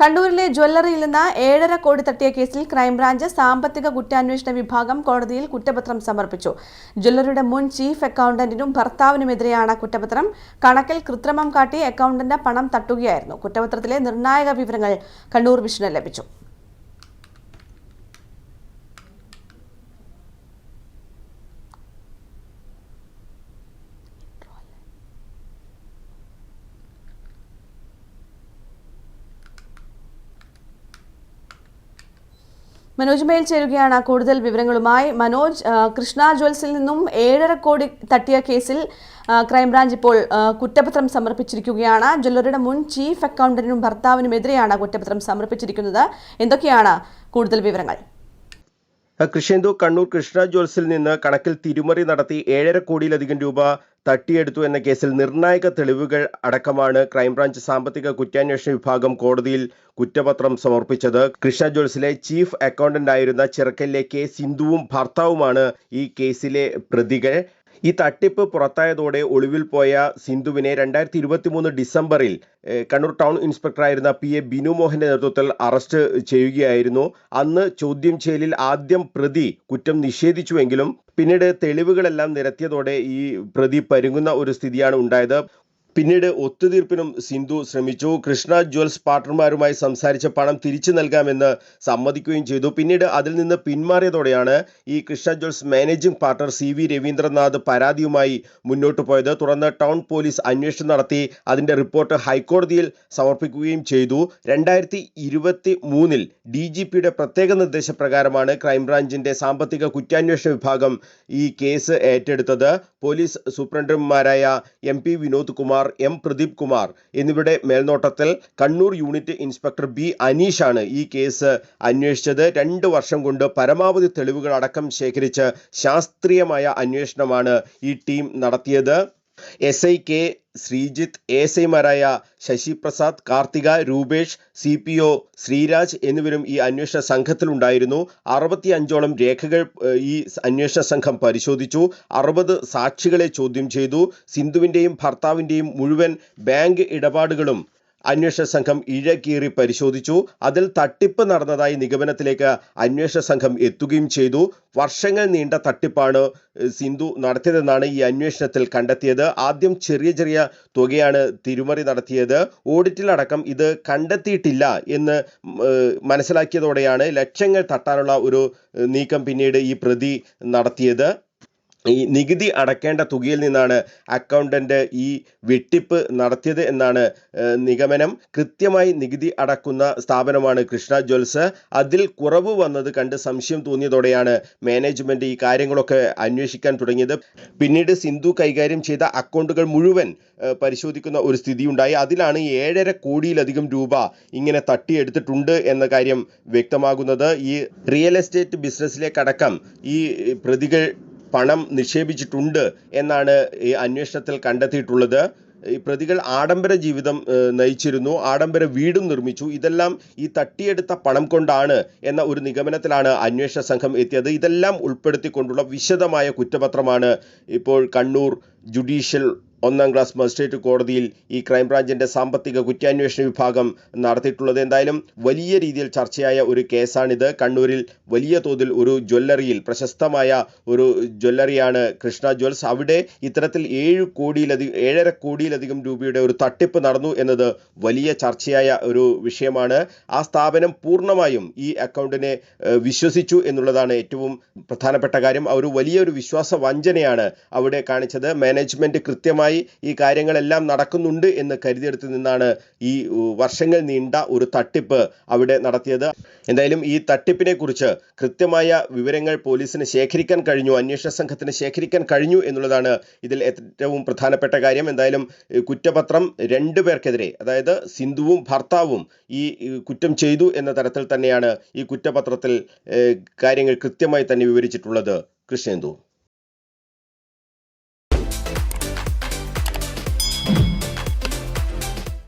കണ്ണൂരിലെ ജ്വല്ലറിയിൽ നിന്ന് ഏഴര കോടി തട്ടിയ കേസിൽ ക്രൈംബ്രാഞ്ച് സാമ്പത്തിക കുറ്റാന്വേഷണ വിഭാഗം കോടതിയിൽ കുറ്റപത്രം സമർപ്പിച്ചു. ജ്വല്ലറിയുടെ മുൻ ചീഫ് അക്കൗണ്ടന്റിനും ഭർത്താവിനുമെതിരെയാണ് കുറ്റപത്രം. കണക്കിൽ കൃത്രിമം കാട്ടി അക്കൗണ്ടന്റ് പണം തട്ടുകയായിരുന്നു. കുറ്റപത്രത്തിലെ നിർണായക വിവരങ്ങൾ കണ്ണൂർ വിഷന് ലഭിച്ചു. മനോജ് മേൽ ചേരുകയാണ് കൂടുതൽ വിവരങ്ങളുമായി. മനോജ് കൃഷ്ണ ജ്വൽസിൽ നിന്നും ഏഴര കോടി തട്ടിയ കേസിൽ ക്രൈംബ്രാഞ്ച് ഇപ്പോൾ കുറ്റപത്രം സമർപ്പിച്ചിരിക്കുകയാണ്. ജ്വല്ലറിയുടെ മുൻ ചീഫ് അക്കൗണ്ടന്റിനും ഭർത്താവിനുമെതിരെയാണ് കുറ്റപത്രം സമർപ്പിച്ചിരിക്കുന്നത്. എന്തൊക്കെയാണ് കൂടുതൽ വിവരങ്ങൾ? കൃഷ്ണേന്ദു കണ്ണൂർ കൃഷ്ണ ജ്വൽസിൽ നിന്ന് കണക്കിൽ തിരുമറി നടത്തി ഏഴര കോടിയിലധികം രൂപ തട്ടിയെടുത്തു എന്ന കേസിൽ നിർണായക തെളിവുകൾ അടക്കമാണ് ക്രൈംബ്രാഞ്ച് സാമ്പത്തിക കുറ്റാന്വേഷണ വിഭാഗം കോടതിയിൽ കുറ്റപത്രം സമർപ്പിച്ചത്. കൃഷ്ണ ജ്വൽസിലെ ചീഫ് അക്കൗണ്ടന്റ് ആയിരുന്ന ചിറക്കലിലെ കെ സിന്ധുവും ഭർത്താവുമാണ് ഈ കേസിലെ പ്രതികൾ. ഈ തട്ടിപ്പ് പുറത്തായതോടെ ഒളിവിൽ പോയ സിന്ധുവിനെ രണ്ടായിരത്തി ഇരുപത്തി മൂന്ന് ഡിസംബറിൽ കണ്ണൂർ ടൗൺ ഇൻസ്പെക്ടറായിരുന്ന പി എ ബിനു നേതൃത്വത്തിൽ അറസ്റ്റ് ചെയ്യുകയായിരുന്നു. അന്ന് ചോദ്യം ചെയ്യലിൽ ആദ്യം പ്രതി കുറ്റം നിഷേധിച്ചുവെങ്കിലും പിന്നീട് തെളിവുകളെല്ലാം നിരത്തിയതോടെ ഈ പ്രതി പരുങ്ങുന്ന ഒരു സ്ഥിതിയാണ് ഉണ്ടായത്. പിന്നീട് ഒത്തുതീർപ്പിനും സിന്ധു ശ്രമിച്ചു. കൃഷ്ണ ജ്വൽസ് പാർട്ണർമാരുമായി സംസാരിച്ച പണം തിരിച്ചു നൽകാമെന്ന് സമ്മതിക്കുകയും ചെയ്തു. പിന്നീട് അതിൽ നിന്ന് പിന്മാറിയതോടെയാണ് ഈ Krishna jewels managing partner C V Raveendranath പരാതിയുമായി മുന്നോട്ട് പോയത്. തുടർന്ന് ടൗൺ പോലീസ് അന്വേഷണം നടത്തി അതിന്റെ റിപ്പോർട്ട് ഹൈക്കോടതിയിൽ സമർപ്പിക്കുകയും ചെയ്തു. രണ്ടായിരത്തി ഇരുപത്തി മൂന്നിൽ പ്രത്യേക നിർദ്ദേശപ്രകാരമാണ് ക്രൈംബ്രാഞ്ചിന്റെ സാമ്പത്തിക കുറ്റാന്വേഷണ വിഭാഗം ഈ കേസ് ഏറ്റെടുത്തത്. Police സൂപ്രണ്ടുമാരായ M P Vinod Kumar M Pradeep Kumar എന്നിവരുടെ മേൽനോട്ടത്തിൽ കണ്ണൂർ യൂണിറ്റ് ഇൻസ്പെക്ടർ ബി അനീഷാണ് ഈ കേസ് അന്വേഷിച്ചത്. രണ്ട് വർഷം കൊണ്ട് പരമാവധി തെളിവുകൾ അടക്കം ശേഖരിച്ച് ശാസ്ത്രീയമായ അന്വേഷണമാണ് ഈ ടീം നടത്തിയത്. S I K Sreejith S ഐമാരായ Sasi Prasad Karthika Rupesh C P O Sreeraj എന്നിവരും ഈ അന്വേഷണ സംഘത്തിലുണ്ടായിരുന്നു. അറുപത്തി അഞ്ചോളം രേഖകൾ ഈ അന്വേഷണ സംഘം പരിശോധിച്ചു. അറുപത് സാക്ഷികളെ ചോദ്യം ചെയ്തു. സിന്ധുവിന്റെയും ഭർത്താവിന്റെയും മുഴുവൻ ബാങ്ക് ഇടപാടുകളും അന്വേഷണ സംഘം ഇഴകീറി പരിശോധിച്ചു. അതിൽ തട്ടിപ്പ് നടന്നതായി നിഗമനത്തിലേക്ക് അന്വേഷണ സംഘം എത്തുകയും ചെയ്തു. വർഷങ്ങൾ നീണ്ട തട്ടിപ്പാണ് സിന്ധു നടത്തിയതെന്നാണ് ഈ അന്വേഷണത്തിൽ കണ്ടെത്തിയത്. ആദ്യം ചെറിയ ചെറിയ തുകയാണ് തിരുമറി നടത്തിയത്. ഓഡിറ്റിലടക്കം ഇത് കണ്ടെത്തിയിട്ടില്ല എന്ന് മനസ്സിലാക്കിയതോടെയാണ് ലക്ഷങ്ങൾ തട്ടാനുള്ള ഒരു നീക്കം പിന്നീട് ഈ പ്രതി നടത്തിയത്. ഈ നികുതി അടക്കേണ്ട തുകയിൽ നിന്നാണ് അക്കൗണ്ടന്റ് ഈ വെട്ടിപ്പ് നടത്തിയത് എന്നാണ് നിഗമനം. കൃത്യമായി നികുതി അടക്കുന്ന സ്ഥാപനമാണ് കൃഷ്ണ ജ്വൽസ്. അതിൽ കുറവ് വന്നത് കണ്ട് സംശയം തോന്നിയതോടെയാണ് മാനേജ്മെന്റ് ഈ കാര്യങ്ങളൊക്കെ അന്വേഷിക്കാൻ തുടങ്ങിയത്. പിന്നീട് സിന്ധു കൈകാര്യം ചെയ്ത അക്കൗണ്ടുകൾ മുഴുവൻ പരിശോധിക്കുന്ന ഒരു സ്ഥിതി ഉണ്ടായി അതിലാണ് ഏഴര കോടിയിലധികം രൂപ ഇങ്ങനെ തട്ടിയെടുത്തിട്ടുണ്ട് എന്ന കാര്യം വ്യക്തമാകുന്നത്. ഈ റിയൽ എസ്റ്റേറ്റ് ബിസിനസ്സിലേക്കടക്കം ഈ പ്രതികൾ പണം നിക്ഷേപിച്ചിട്ടുണ്ട് എന്നാണ് ഈ അന്വേഷണത്തിൽ കണ്ടെത്തിയിട്ടുള്ളത്. പ്രതികൾ ആഡംബര ജീവിതം നയിച്ചിരുന്നു ആഡംബര വീടും നിർമ്മിച്ചു. ഇതെല്ലാം ഈ തട്ടിയെടുത്ത പണം കൊണ്ടാണ് എന്ന ഒരു നിഗമനത്തിലാണ് അന്വേഷണ സംഘം എത്തിയത്. ഇതെല്ലാം ഉൾപ്പെടുത്തിക്കൊണ്ടുള്ള വിശദമായ കുറ്റപത്രമാണ് ഇപ്പോൾ കണ്ണൂർ ജുഡീഷ്യൽ ഒന്നാം ക്ലാസ് മജിസ്ട്രേറ്റ് കോടതിയിൽ ഈ ക്രൈംബ്രാഞ്ചിന്റെ സാമ്പത്തിക കുറ്റാന്വേഷണ വിഭാഗം നടത്തിയിട്ടുള്ളത് എന്തായാലും വലിയ രീതിയിൽ ചർച്ചയായ ഒരു കേസാണിത്. കണ്ണൂരിൽ വലിയ തോതിൽ ഒരു ജ്വല്ലറിയിൽ പ്രശസ്തമായ ഒരു ജ്വല്ലറിയാണ് കൃഷ്ണ ജ്വൽസ്. അവിടെ ഇത്തരത്തിൽ ഏഴ് കോടിയിലധികം ഏഴര കോടിയിലധികം രൂപയുടെ ഒരു തട്ടിപ്പ് നടന്നു എന്നത് വലിയ ചർച്ചയായ ഒരു വിഷയമാണ്. ആ സ്ഥാപനം പൂർണമായും ഈ അക്കൗണ്ടിനെ വിശ്വസിച്ചു എന്നുള്ളതാണ് ഏറ്റവും പ്രധാനപ്പെട്ട കാര്യം. ഒരു വലിയൊരു വിശ്വാസ വഞ്ചനയാണ് അവിടെ കാണിച്ചത്. മാനേജ്മെന്റ് കൃത്യമായി ഈ കാര്യങ്ങളെല്ലാം നടക്കുന്നുണ്ട് എന്ന് കരുതിയെടുത്ത് നിന്നാണ് ഈ വർഷങ്ങൾ നീണ്ട ഒരു തട്ടിപ്പ് അവിടെ നടത്തിയത്. എന്തായാലും ഈ തട്ടിപ്പിനെ കുറിച്ച് കൃത്യമായ വിവരങ്ങൾ പോലീസിന് ശേഖരിക്കാൻ കഴിഞ്ഞു അന്വേഷണ സംഘത്തിന് ശേഖരിക്കാൻ കഴിഞ്ഞു എന്നുള്ളതാണ് ഇതിൽ ഏറ്റവും പ്രധാനപ്പെട്ട കാര്യം. എന്തായാലും കുറ്റപത്രം രണ്ടു പേർക്കെതിരെ അതായത് സിന്ധുവും ഭർത്താവും ഈ കുറ്റം ചെയ്തു എന്ന തരത്തിൽ തന്നെയാണ് ഈ കുറ്റപത്രത്തിൽ കാര്യങ്ങൾ കൃത്യമായി തന്നെ വിവരിച്ചിട്ടുള്ളത് കൃഷ്ണേന്ദു.